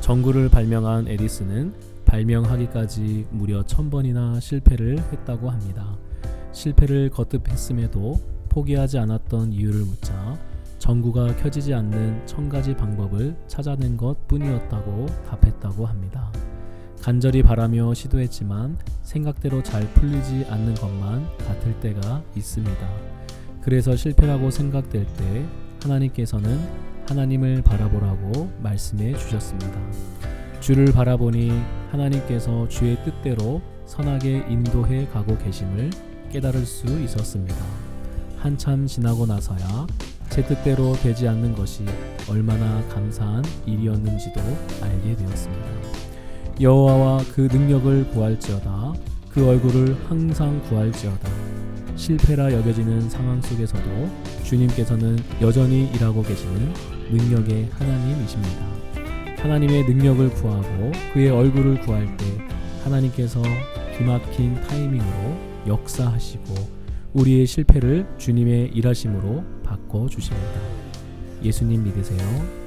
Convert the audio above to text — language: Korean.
전구를 발명한 에디슨은 발명하기까지 무려 천 번이나 실패를 했다고 합니다. 실패를 거듭했음에도 포기하지 않았던 이유를 묻자 전구가 켜지지 않는 천 가지 방법을 찾아낸 것 뿐이었다고 답했다고 합니다. 간절히 바라며 시도했지만 생각대로 잘 풀리지 않는 것만 같을 때가 있습니다. 그래서 실패라고 생각될 때 하나님께서는 하나님을 바라보라고 말씀해 주셨습니다. 주를 바라보니 하나님께서 주의 뜻대로 선하게 인도해 가고 계심을 깨달을 수 있었습니다. 한참 지나고 나서야 제 뜻대로 되지 않는 것이 얼마나 감사한 일이었는지도 알게 되었습니다. 여호와와 그 능력을 구할지어다 그 얼굴을 항상 구할지어다 실패라 여겨지는 상황 속에서도 주님께서는 여전히 일하고 계시는 능력의 하나님이십니다. 하나님의 능력을 구하고 그의 얼굴을 구할 때 하나님께서 기막힌 타이밍으로 역사하시고 우리의 실패를 주님의 일하심으로 바꿔 주십니다. 예수님 믿으세요.